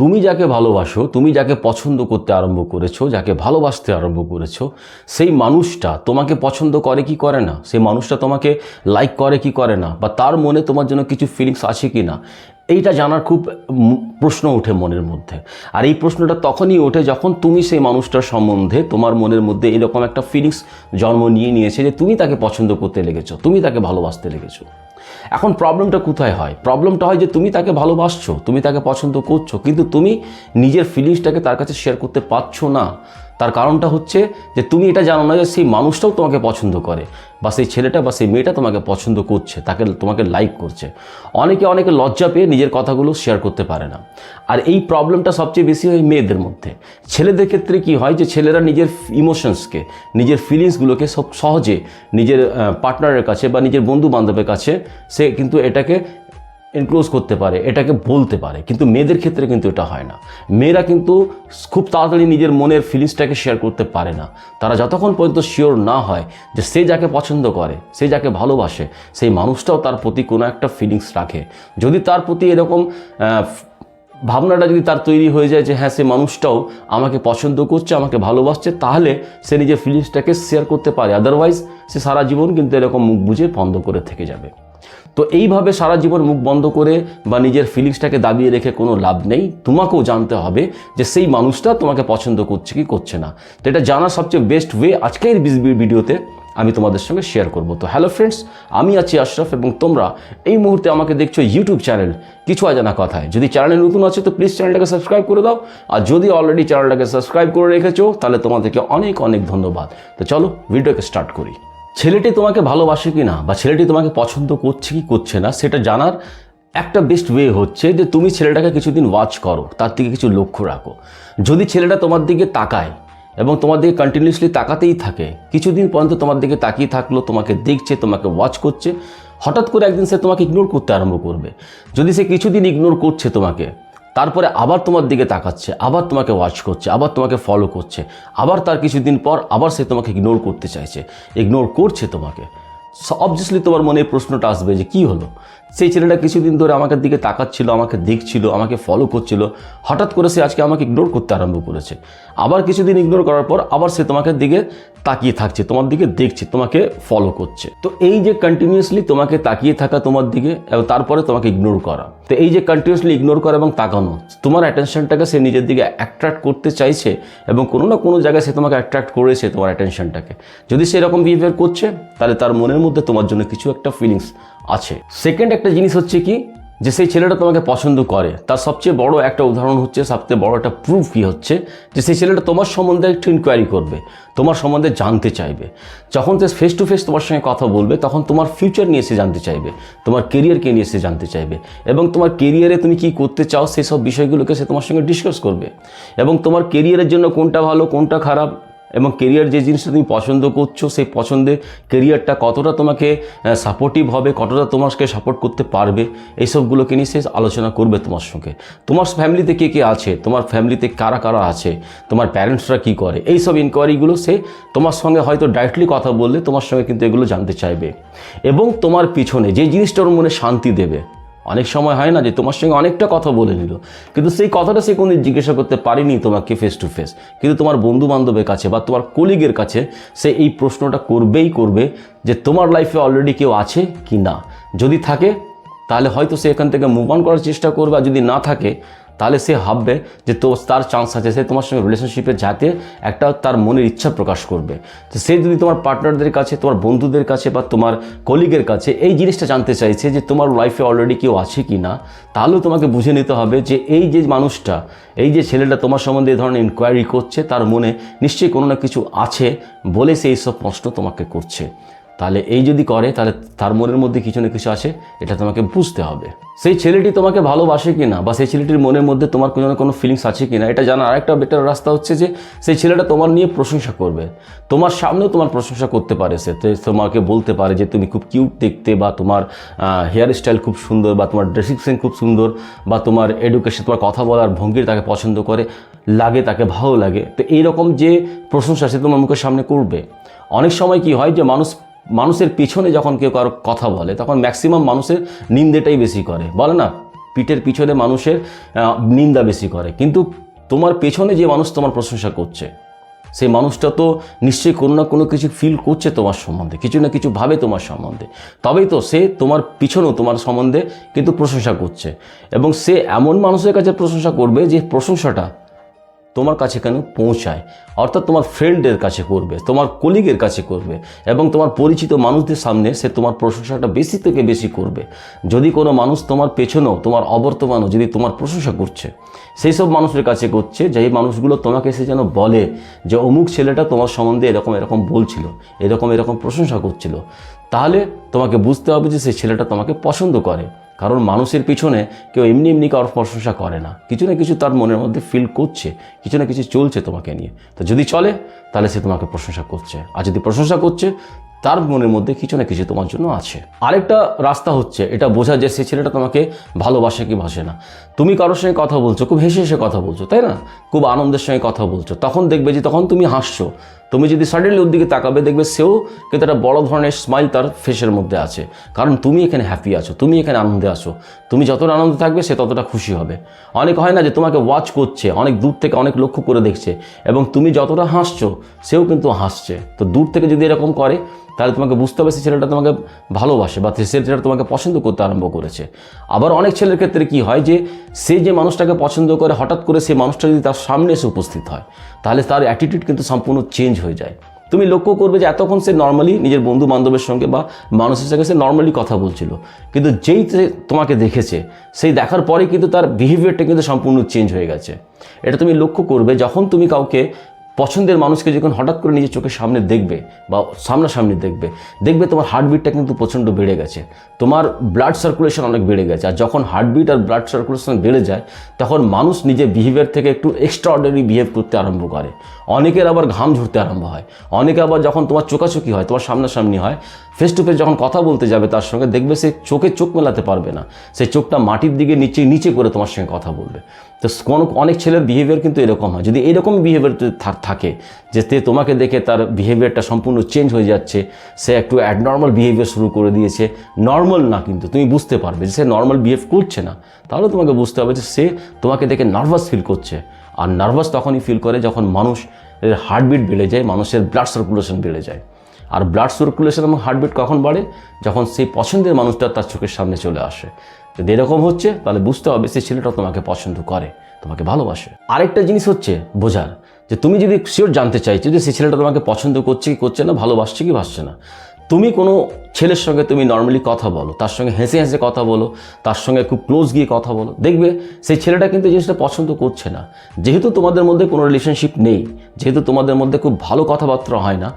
তুমি যাকে ভালোবাসো, তুমি যাকে পছন্দ করতে আরম্ভ করেছ, যাকে ভালোবাসতে আরম্ভ করেছ, সেই মানুষটা তোমাকে পছন্দ করে কি করে না? সেই মানুষটা তোমাকে লাইক করে কি করে না? বা তার মনে তোমার জন্য কিছু ফিলিংস আছে কি না? এইটা জানার খুব প্রশ্ন ওঠে মনের মধ্যে। আর এই প্রশ্নটা তখনই ওঠে যখন তুমি সেই মানুষটার সম্বন্ধে তোমার মনের মধ্যে এরকম একটা ফিলিংস জন্ম নিয়ে নিয়েছে যে তুমি তাকে পছন্দ করতে লেগেছো, তুমি তাকে ভালোবাসতে লেগেছো। এখন প্রবলেমটা কোথায় হয়? প্রবলেমটা হয় যে তুমি তাকে ভালোবাসছো, তুমি তাকে পছন্দ করছ, কিন্তু তুমি নিজের ফিলিংসটাকে তার কাছে শেয়ার করতে পারছ না। তার কারণটা হচ্ছে যে তুমি এটা জানো না যে সেই মানুষটাও তোমাকে পছন্দ করে, বা সেই ছেলেটা বা সেই মেয়েটা তোমাকে পছন্দ করছে, তাকে, তোমাকে লাইক করছে। অনেকে অনেকে লজ্জা পেয়ে নিজের কথাগুলো শেয়ার করতে পারে না। আর এই প্রবলেমটা সবচেয়ে বেশি হয় মেয়েদের মধ্যে। ছেলেদের ক্ষেত্রে কি হয় যে ছেলেরা নিজের ইমোশনসকে নিজের ফিলিংসগুলোকে সব সহজে নিজের পার্টনারের কাছে বা নিজের বন্ধু বান্ধবের কাছে সে কিন্তু এটাকে এনক্লোজ করতে পারে, এটাকে বলতে পারে, কিন্তু মেয়েদের ক্ষেত্রে কিন্তু এটা হয় না। মেয়েরা কিন্তু খুব তাড়াতাড়ি নিজের মনের ফিলিংসটাকে শেয়ার করতে পারে না। তারা যতক্ষণ পর্যন্ত শিওর না হয় যে সে যাকে পছন্দ করে, সে যাকে ভালোবাসে, সেই মানুষটাও তার প্রতি কোনো একটা ফিলিংস রাখে। যদি তার প্রতি এরকম ভাবনাটা যদি তার তৈরি হয়ে যায় যে হ্যাঁ সে মানুষটাও আমাকে পছন্দ করছে, আমাকে ভালোবাসছে, তাহলে সে নিজের ফিলিংসটাকে শেয়ার করতে পারে। আদারওয়াইজ সে সারা জীবন কিন্তু এরকম মুখ বুঝে বন্ধ করে থেকে যাবে। তো এইভাবে সারা জীবন মুখ বন্ধ করে বা নিজের ফিলিংসটাকে দাবিয়ে রেখে কোনো লাভ নেই। তোমাকেও জানতে হবে যে সেই মানুষটা তোমাকে পছন্দ করছে কি করছে না। তো এটা জানার সবচেয়ে বেস্ট ওয়ে আজকের ভিডিওতে আমি তোমাদের সঙ্গে শেয়ার করব। তো হ্যালো ফ্রেন্ডস আমি আছি আশরাফ এবং তোমরা এই মুহূর্তে আমাকে দেখছ ইউটিউব চ্যানেল কিছু অজানা কথায়। যদি চ্যানেলে নতুন আছে তো প্লিজ চ্যানেলটাকে সাবস্ক্রাইব করে দাও। আর যদি অলরেডি চ্যানেলটাকে সাবস্ক্রাইব করে রেখেছো, তাহলে তোমাদেরকে অনেক অনেক ধন্যবাদ। তো চলো ভিডিওকে স্টার্ট করি। ছেলেটি তোমাকে ভালোবাসে কি না বা ছেলেটি তোমাকে পছন্দ করছে কি করছে না, সেটা জানার একটা বেস্ট ওয়ে হচ্ছে যে তুমি ছেলেটাকে কিছুদিন ওয়াচ করো, তার দিকে কিছু লক্ষ্য রাখো। যদি ছেলেটা তোমার দিকে তাকায় এবং তোমার দিকে কন্টিনিউসলি তাকাতেই থাকে, কিছুদিন পর্যন্ত তোমার দিকে তাকিয়ে থাকল, তোমাকে দেখছে, তোমাকে ওয়াচ করছে, হঠাৎ করে একদিন সে তোমাকে ইগনোর করতে আরম্ভ করবে। যদি সে কিছুদিন ইগনোর করছে তোমাকে তারপরে আবার তোমার দিকে তাকাচ্ছে, আবার তোমাকে ওয়াচ করছে, আবার তোমাকে ফলো করছে, আবার তার কিছুদিন পর আবার সে তোমাকে ইগনোর করতে চাইছে। ইগনোর করছে তোমাকে। অবভিয়াসলি তোমার মনে এই প্রশ্নটা আসবে যে কি হলো? সেই ছেলেটা কিছুদিন ধরে আমাকে দিকে তাকাচ্ছিল, আমাকে দেখছিল, আমাকে ফলো করছিল। হঠাৎ করে সে আজকে আমাকে ইগনোর করতে আরম্ভ করেছে। আবার কিছুদিন ইগনোর করার পর আবার সে তোমাকে দিকে তাকিয়ে থাকছে, তোমার দিকে দেখছে, তোমাকে ফলো করছে। তো এই যে কন্টিনিউয়াসলি তোমাকে তাকিয়ে থাকা তোমার দিকে এবং তারপরে তোমাকে ইগনোর করা। তো এই যে কন্টিনিউয়াসলি ইগনোর করা এবং তাকানো, তোমার অ্যাটেনশনটাকে সে নিজের দিকে অ্যাট্রাক্ট করতে চাইছে এবং কোনো না কোনো জায়গায় সে তোমাকে অ্যাট্রাক্ট করেছে তোমার অ্যাটেনশনটাকে যদি সে এরকম বিহেভিয়ার করছে, তাহলে তার মনের মধ্যে তোমার জন্য কিছু একটা ফিলিংস আছে। সেকেন্ড একটা জিনিস হচ্ছে কি, যে সেই ছেলেটা তোমাকে পছন্দ করে। তার সবচেয়ে বড় একটা উদাহরণ হচ্ছে, সবচেয়ে বড় একটা প্রুফ কি হচ্ছে, যে সেই ছেলেটা তোমার সম্বন্ধে একটু ইনকোয়ারি করবে, তোমার সম্বন্ধে জানতে চাইবে। যখন সে ফেস টু ফেস তোমার সঙ্গে কথা বলবে, তখন তোমার ফিউচার নিয়ে সে জানতে চাইবে, তোমার কেরিয়ারকে নিয়ে সে জানতে চাইবে, এবং তোমার কেরিয়ারে তুমি কি করতে চাও, সেই সব বিষয়গুলোকে সে তোমার সঙ্গে ডিসকাস করবে। এবং তোমার কেরিয়ারের জন্য কোনটা ভালো, কোনটা খারাপ এবং কেরিয়ার যে জিনিসটা তুমি পছন্দ করছ, সেই পছন্দে কেরিয়ারটা কতটা তোমাকে সাপোর্টিভ হবে, কতটা তোমাকে সাপোর্ট করতে পারবে, এইসবগুলোকে নিয়ে সে আলোচনা করবে তোমার সঙ্গে। তোমার ফ্যামিলিতে কে কে আছে? তোমার ফ্যামিলিতে কারা কারা আছে? তোমার প্যারেন্টসরা কী করে? এই সব ইনকোয়ারিগুলো সে তোমার সঙ্গে হয়তো ডাইরেক্টলি কথা বললে তোমার সঙ্গে কিন্তু এগুলো জানতে চাইবে। এবং তোমার পিছনে যে জিনিসটা ওর মনে শান্তি দেবে অনেক সময় হয় না যে তোমার সঙ্গে অনেকটা কথা বলে নিল। কিন্তু সেই কথাটা সে কোনোদিন জিজ্ঞাসা করতে পারিনি তোমাকে ফেস টু ফেস কিন্তু তোমার বন্ধু বান্ধবের কাছে বা তোমার কলিগের কাছে সে এই প্রশ্নটা করবেই করবে যে তোমার লাইফে অলরেডি কেউ আছে কি না? যদি থাকে, তাহলে হয়তো সে এখান থেকে মুভ অন করার চেষ্টা করবে। আর যদি না থাকে তাহলে সে ভাববে যে তো তার চান্স আছে, সে তোমার সঙ্গে রিলেশনশিপে যাতে একটা তার মনের ইচ্ছা প্রকাশ করবে। তো সে যদি তোমার পার্টনারদের কাছে, তোমার বন্ধুদের কাছে বা তোমার কলিগের কাছে এই জিনিসটা জানতে চাইছে যে তোমার লাইফে অলরেডি কেউ আছে কি না তাহলেও তোমাকে বুঝে নিতে হবে যে এই যে মানুষটা, এই যে ছেলেটা তোমার সম্বন্ধে এই ধরনের ইনকোয়ারি করছে, তার মনে নিশ্চয়ই কোনো না কিছু আছে বলে সে এইসব প্রশ্ন তোমাকে করছে। তাহলে এই যদি করে, তাহলে তার মনের মধ্যে কিছু না কিছু আছে এটা তোমাকে বুঝতে হবে। সেই ছেলেটি তোমাকে ভালোবাসে কিনা, বা সেই ছেলেটির মনের মধ্যে তোমার কোনো না কোনো ফিলিংস আছে কিনা, এটা জানার আরেকটা বেটার রাস্তা হচ্ছে যে, সেই ছেলেটা তোমার নিয়ে প্রশংসা করবে। তোমার সামনেও তোমার প্রশংসা করতে পারে সে। তোমাকে বলতে পারে যে, তুমি খুব কিউট দেখতে, বা তোমার হেয়ার স্টাইল খুব সুন্দর, বা তোমার ড্রেসিং সেন্স খুব সুন্দর, বা তোমার এডুকেশন তোমার কথা বলার ভঙ্গির তাকে পছন্দ করে, লাগে তাকে, ভালো লাগে। তো এইরকম যে প্রশংসা সে তোমার মুখের সামনে করবে। অনেক সময় কি হয় যে, মানুষ মানুষের পিছনে যখন কেউ কারও কথা বলে, তখন ম্যাক্সিমাম মানুষের নিন্দেটাই বেশি করে। বলে না, পিঠের পিছনে মানুষের নিন্দা বেশি করে। কিন্তু তোমার পেছনে যে মানুষ তোমার প্রশংসা করছে, সেই মানুষটা তো নিশ্চয়ই কোনো না কোনো কিছু ফিল করছে তোমার সম্বন্ধে, কিছু না কিছু ভাবে তোমার সম্বন্ধে। তবেই তো সে তোমার পিছনেও তোমার সম্বন্ধে কিন্তু প্রশংসা করছে। এবং সে এমন মানুষের কাছে প্রশংসা করবে যে প্রশংসাটা তোমার কাছে কেন পৌঁছায়? অর্থাৎ তোমার ফ্রেন্ডের কাছে করবে, তোমার কলিগের কাছে করবে এবং তোমার পরিচিত মানুষদের সামনে সে তোমার প্রশংসাটা বেশি থেকে বেশি করবে। যদি কোনো মানুষ তোমার পেছনেও, তোমার অবর্তমানও, যদি তোমার প্রশংসা করছে, সেই সব মানুষের কাছে করছে যেই মানুষগুলো তোমাকে সে যেন বলে যে অমুক ছেলেটা তোমার সম্বন্ধে এরকম এরকম বলছিল, এরকম এরকম প্রশংসা করছিল, তাহলে তোমাকে বুঝতে হবে যে সেই ছেলেটা তোমাকে পছন্দ করে। কারণ মানুষের পিছনে কেউ এমনি এমনি কারোর প্রশংসা করে না। কিছু না কিছু তার মনের মধ্যে ফিল করছে, কিছু না কিছু চলছে তোমাকে নিয়ে। তো যদি চলে, তাহলে সে তোমাকে প্রশংসা করছে। আর যদি প্রশংসা করছে, তার মনের মধ্যে কিছু না কিছু তোমার জন্য আছে। আরেকটা রাস্তা হচ্ছে, এটা বোঝা যে সে ছেলেটা তোমাকে ভালোবাসে কি ভাসে না। তুমি কারোর সঙ্গে কথা বলছো, খুব হেসে হেসে কথা বলছো, তাই না? খুব আনন্দের সঙ্গে কথা বলছো। তখন দেখবে যে তখন তুমি হাসছো। তুমি যদি সাডেনলি ওর দিকে তাকাবে, দেখবে সেও কিন্তু একটা বড় ধরনের স্মাইল তার ফেসের মধ্যে আছে। কারণ তুমি এখানে হ্যাপি আছো, তুমি এখানে আনন্দে আছো। তুমি যতটা আনন্দে থাকবে, সে ততটা খুশি হবে। অনেক হয় না যে তোমাকে ওয়াচ করছে, অনেক দূর থেকে অনেক লক্ষ্য করে দেখছে, এবং তুমি যতটা হাসছো, সেও কিন্তু হাসছে। তো দূর থেকে যদি এরকম করে, তাহলে তোমাকে বুঝতে হবে সে ছেলেটা তোমাকে ভালোবাসে বা সে ছেলেটা তোমাকে পছন্দ করতে আরম্ভ করেছে। আবার অনেক ছেলের ক্ষেত্রে কি হয় যে, সে যে মানুষটাকে পছন্দ করে, হঠাৎ করে সেই মানুষটা যদি তার সামনে এসে উপস্থিত হয় তাহলে তার অ্যাটিটিউড কিন্তু সম্পূর্ণ চেঞ্জ হয়ে যায়। তুমি লক্ষ্য করবে যে এতক্ষণ সে নর্মালি নিজের বন্ধু বান্ধবের সঙ্গে বা মানুষের সঙ্গে সে নর্মালি কথা বলছিল। কিন্তু যেই তোমাকে দেখেছে, সেই দেখার পরে কিন্তু তার বিহেভিয়ারটা কিন্তু সম্পূর্ণ চেঞ্জ হয়ে গেছে। এটা তুমি লক্ষ্য করবে, যখন তুমি কাউকে পছন্দের মানুষকে যখন হঠাৎ করে নিজের চোখের সামনে দেখবে বা সামনাসামনি দেখবে দেখবে তোমার হার্টবিটটা কিন্তু প্রচণ্ড বেড়ে গেছে। তোমার ব্লাড সার্কুলেশন অনেক বেড়ে গেছে। আর যখন হার্টবিট আর ব্লাড সার্কুলেশন বেড়ে যায়, তখন মানুষ নিজের বিহেভিয়ার থেকে একটু এক্সট্রা অর্ডিনারি বিহেভ করতে আরম্ভ করে। অনেকের আবার ঘাম ঝরতে আরম্ভ হয়। অনেকে আবার যখন তোমার চোখাচোখি হয়, তোমার সামনাসামনি হয় ফেস টু ফেস যখন কথা বলতে যাবে তার সঙ্গে দেখবে সে চোখে চোখ মেলাতে পারবে না। সেই চোখটা মাটির দিকে নিচে নিচে করে তোমার সঙ্গে কথা বলবে। তো কোনো, অনেক ছেলের বিহেভিয়ার কিন্তু এরকম হয়। যদি এরকম বিহেভিয়ার থাকে, যে তে তোমাকে দেখে তার বিহেভিয়ারটা সম্পূর্ণ চেঞ্জ হয়ে যাচ্ছে, সে একটু অ্যাডনর্মাল বিহেভিয়ার শুরু করে দিয়েছে নর্মাল না কিন্তু, তুমি বুঝতে পারবে যে সে নর্মাল বিহেভ করছে না। তাহলে তোমাকে বুঝতে হবে যে সে তোমাকে দেখে নার্ভাস ফিল করছে। আর নার্ভাস তখনই ফিল করে যখন মানুষের হার্টবিট বেড়ে যায়, মানুষের ব্লাড সার্কুলেশন বেড়ে যায়। আর ব্লাড সার্কুলেশন এবং হার্টবিট কখন বাড়ে? যখন সেই পছন্দের মানুষটা তার চোখের সামনে চলে আসে। যদি এরকম হচ্ছে, তাহলে বুঝতে হবে সে ছেলেটা তোমাকে পছন্দ করে, তোমাকে ভালোবাসে। আরেকটা জিনিস হচ্ছে বোঝার, যে তুমি যদি শিওর জানতে চাইছো যে সে ছেলেটা তোমাকে পছন্দ করছে কি করছে না, ভালোবাসছে কি বাসছে না তুমি কোনো ছেলের সঙ্গে তুমি নর্মালি কথা বলো, তার সঙ্গে হেসে হেসে কথা বলো, তার সঙ্গে খুব ক্লোজ গিয়ে কথা বলো, দেখবে সেই ছেলেটা কিন্তু জিনিসটা পছন্দ করছে না। যেহেতু তোমাদের মধ্যে কোনো রিলেশনশিপ নেই, যেহেতু তোমাদের মধ্যে খুব ভালো কথাবার্তা হয় না,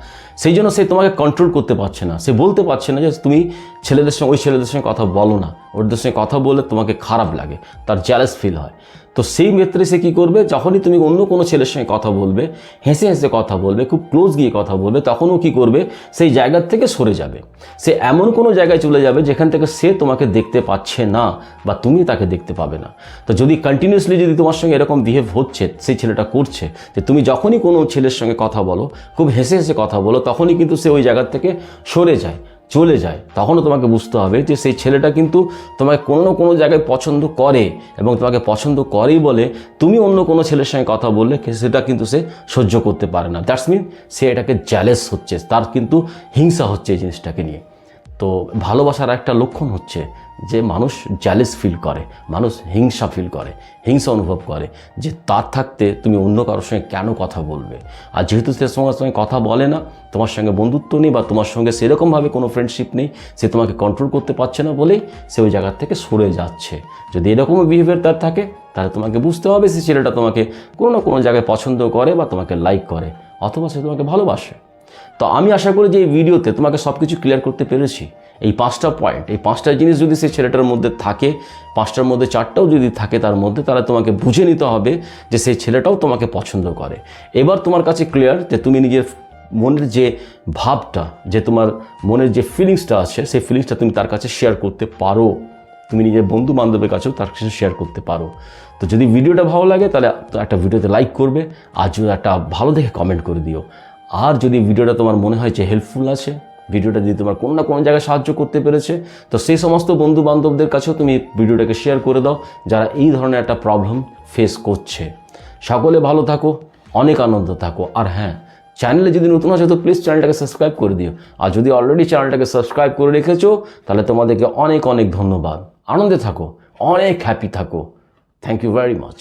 সেই জন্য সে তোমাকে কন্ট্রোল করতে পারছে না। সে বলতে পারছে না যে তুমি ছেলেদের সঙ্গে, ওই ছেলেদের সঙ্গে কথা বলো না। ওদের সঙ্গে কথা বলে তোমাকে খারাপ লাগে, তার জ্যালেস ফিল হয়। তো সেই ক্ষেত্রে সে কী করবে? যখনই তুমি অন্য কোনো ছেলের সঙ্গে কথা বলবে, হেসে হেসে কথা বলবে, খুব ক্লোজ গিয়ে কথা বলবে, তখনও কী করবে? সেই জায়গার থেকে সরে যাবে। সে এমন কোনো জায়গায় চলে যাবে যেখান থেকে সে তোমাকে দেখতে পাচ্ছে না বা তুমি তাকে দেখতে পাবে না। তো যদি কন্টিনিউসলি যদি তোমার সঙ্গে এরকম বিহেভ হচ্ছে, সেই ছেলেটা করছে, যে তুমি যখনই কোনো ছেলের সঙ্গে কথা বলো, খুব হেসে হেসে কথা বলো, তখনই কিন্তু সে ওই জায়গার থেকে সরে যায়। চলে যায়, তখনও তোমাকে বুঝতে হবে যে সেই ছেলেটা কিন্তু তোমাকে কোনো না কোনো জায়গায় পছন্দ করে এবং তোমাকে পছন্দ করেই বলে তুমি অন্য কোনো ছেলের সঙ্গে কথা বললে সেটা কিন্তু সে সহ্য করতে পারে না। দ্যাটস মিন সে এটাকে জ্যালেস হচ্ছে, তার কিন্তু হিংসা হচ্ছে এই জিনিসটাকে নিয়ে। তো ভালোবাসার একটা লক্ষণ হচ্ছে যে মানুষ জ্যালেস ফিল করে, মানুষ হিংসা ফিল করে, হিংসা অনুভব করে যে তার থাকতে তুমি অন্য কারোর সঙ্গে কেন কথা বলবে? আর যেহেতু সে তোমার সঙ্গে কথা বলে না, তোমার সঙ্গে বন্ধুত্ব নেই বা তোমার সঙ্গে সেরকমভাবে কোনো ফ্রেন্ডশিপ নেই, সে তোমাকে কন্ট্রোল করতে পারছে না বলেই সে ওই জায়গার থেকে সরে যাচ্ছে। যদি এরকমও বিহেভিয়ার তার থাকে, তাহলে তোমাকে বুঝতে হবে সে ছেলেটা তোমাকে কোনো না কোনো জায়গায় পছন্দ করে বা তোমাকে লাইক করে, অথবা সে তোমাকে ভালোবাসে। তো আমি আশা করি যে এই ভিডিওতে তোমাকে সব কিছু ক্লিয়ার করতে পেরেছি। এই পাঁচটা পয়েন্ট এই পাঁচটা জিনিস যদি সেই ছেলেটার মধ্যে থাকে, পাঁচটার মধ্যে চারটাও যদি থাকে তার মধ্যে, তাহলে তোমাকে বুঝে নিতে হবে যে সেই ছেলেটাও তোমাকে পছন্দ করে। এবার তোমার কাছে ক্লিয়ার যে তুমি নিজের মনের যে ভাবটা, যে তোমার মনের যে ফিলিংসটা আছে, সেই ফিলিংসটা তুমি তার কাছে শেয়ার করতে পারো। তুমি নিজের বন্ধু বান্ধবের কাছেও তার কাছে শেয়ার করতে পারো। তো যদি ভিডিওটা ভালো লাগে, তাহলে একটা ভিডিওতে লাইক করবে। আর যদি একটা ভালো দেখে কমেন্ট করে দিও। আর যদি ভিডিওটা তোমার মনে হয় যে হেল্পফুল আছে, ভিডিওটা যদি তোমার কোনো না কোনো জায়গায় সাহায্য করতে পেরেছে, তো সেই সমস্ত বন্ধু বান্ধবদের কাছেও তুমি ভিডিওটাকে শেয়ার করে দাও, যারা এই ধরনের একটা প্রবলেম ফেস করছে। সকলে ভালো থাকো, অনেক আনন্দ থাকো। আর হ্যাঁ চ্যানেলে যদি নতুন আছে, তো প্লিজ চ্যানেলটাকে সাবস্ক্রাইব করে দিও। আর যদি অলরেডি চ্যানেলটাকে সাবস্ক্রাইব করে রেখেছো, তাহলে তোমাদেরকে অনেক অনেক ধন্যবাদ। আনন্দে থাকো, অনেক হ্যাপি থাকো। Thank you very much